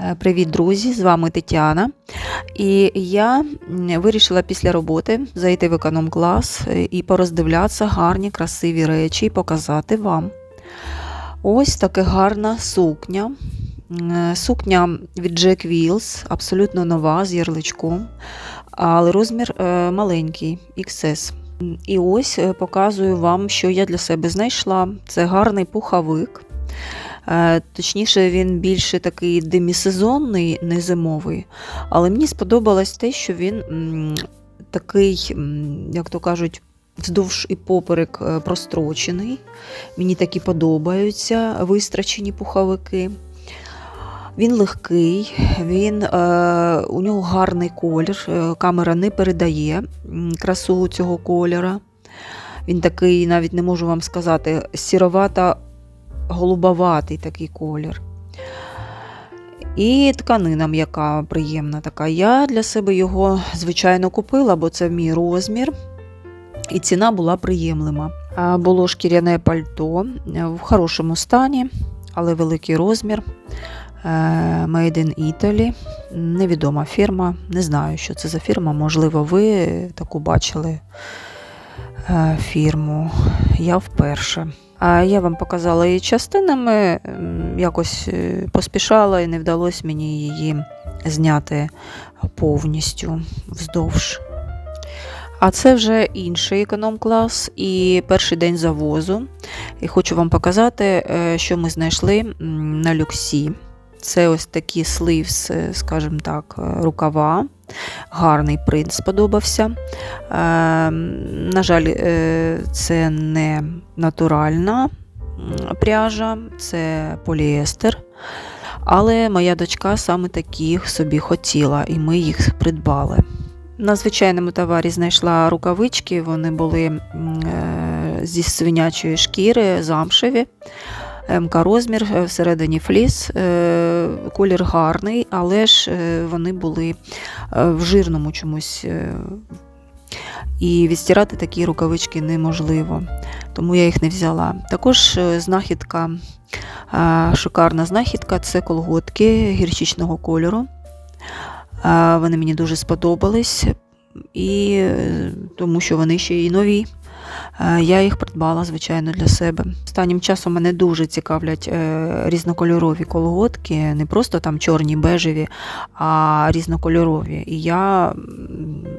Е, Привіт, друзі! З вами Тетяна. І я вирішила після роботи зайти в економ-клас е, і пороздивлятися гарні, красиві речі і показати вам. Ось така гарна сукня. Сукня від Jack Wheels, абсолютно нова, з ярличком, але розмір е, маленький, XS. І ось е, показую вам, що я для себе знайшла. Це гарний пуховик. Е, Точніше, він більше такий демісезонний, не зимовий. Але мені сподобалось те, що він такий, як то кажуть, вздовж і поперек е, прострочений. Мені такі подобаються вистрочені пуховики. Він легкий, він, е, у нього гарний колір. е, Камера не передає красу цього кольора. Він такий, навіть не можу вам сказати, сіровата голубоватий такий колір. І тканина м'яка приємна така. Я для себе його, звичайно, купила, бо це мій розмір. І ціна була приємлива. Було шкіряне пальто е, в хорошому стані, але великий розмір. Е, Made in Italy. Невідома фірма. Не знаю, що це за фірма. Можливо, ви таку бачили е, фірму. Я вперше. А я вам показала її частинами, якось е, поспішала і не вдалося мені її зняти повністю вздовж. А це вже інший економ-клас і перший день завозу. І хочу вам показати, е, що ми знайшли на люксі. Це ось такі сливс, е, скажімо так, рукава. Гарний принт сподобався. Е, на жаль, е, це не натуральна пряжа, це поліестер. Але моя дочка саме таких собі хотіла, і ми їх придбали. На звичайному товарі знайшла рукавички, вони були е, зі свинячої шкіри, замшеві. МК розмір, е, всередині фліс, е, колір гарний, але ж е, вони були в жирному чомусь. І відстирати такі рукавички неможливо, тому я їх не взяла. Також знахідка, шикарна знахідка це колготки гірчичного кольору. Вони мені дуже сподобались, і тому що вони ще й нові. Е, Я їх придбала, звичайно, для себе. Останнім часом мене дуже цікавлять е, різнокольорові колготки, не просто там чорні, бежеві, а різнокольорові. І я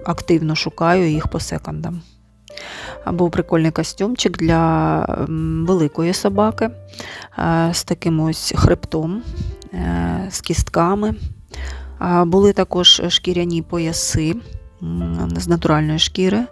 активно шукаю їх по секондам. А Був прикольний костюмчик для великої собаки е, з таким ось хребтом, з кістками. Були також шкіряні пояси з натуральної шкіри.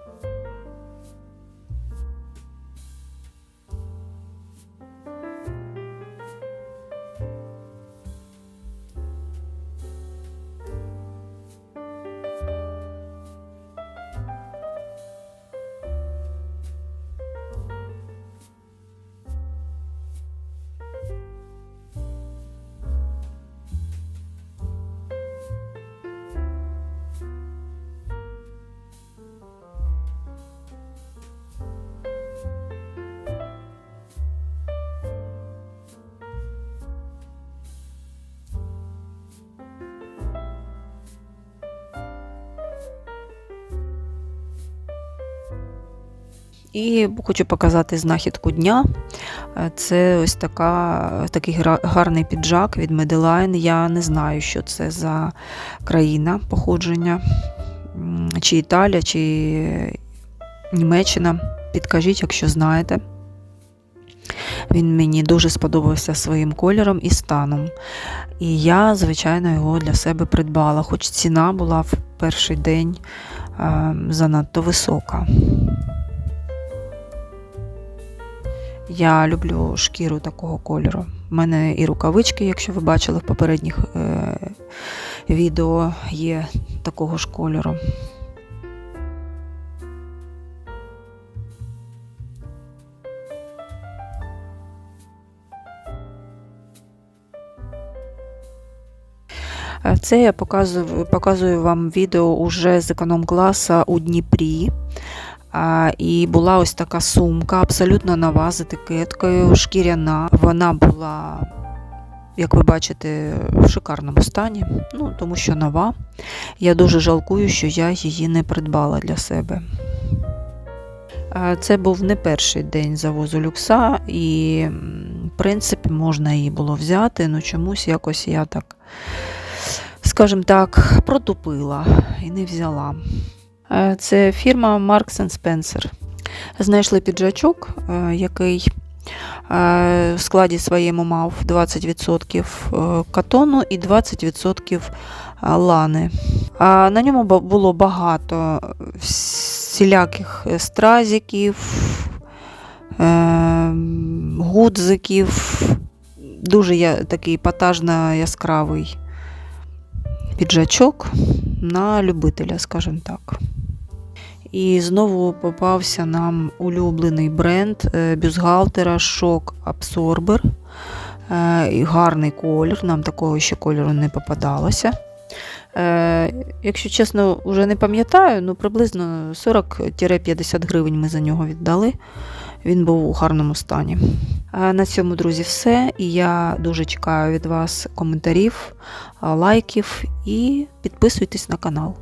І хочу показати знахідку дня. Е, Це ось така, такий гарний піджак від Medline. Я не знаю, що це за країна походження, чи Італія, чи Німеччина. Підкажіть, якщо знаєте. Він мені дуже сподобався своїм кольором і станом. І я, звичайно, його для себе придбала, хоч ціна була в перший день е, занадто висока. Я люблю шкіру такого кольору. У мене і рукавички, якщо ви бачили в попередніх е, відео, є такого ж кольору. Е, Це я показую, показую вам відео уже з економ-класа у Дніпрі. І була ось така сумка, абсолютно нова з етикеткою, шкіряна. Вона була як ви бачите, в шикарному стані, ну, тому що нова. Я дуже жалкую, що я її не придбала для себе. Це був не перший день завозу люкса, і, в принципі, можна її було взяти, але чомусь якось я так, скажімо так, протупила і не взяла. Е, Це фірма Marks Spencer. Знайшли піджачок, е, який е, в складі своєму мав 20% е, катону і 20% лани. На ньому було багато всіляких стразиків, е, гудзиків. Дуже такий потажно яскравий піджачок на любителя, скажімо так. І знову попався нам улюблений бренд е, бюстгальтера Shock Absorber. Е, Гарний колір, нам такого ще кольору не попадалося. Е, Якщо чесно, вже не пам'ятаю, ну приблизно 40-50 гривень ми за нього віддали. Він був у гарному стані. На цьому, друзі, все. І я дуже чекаю від вас коментарів, лайків і підписуйтесь на канал.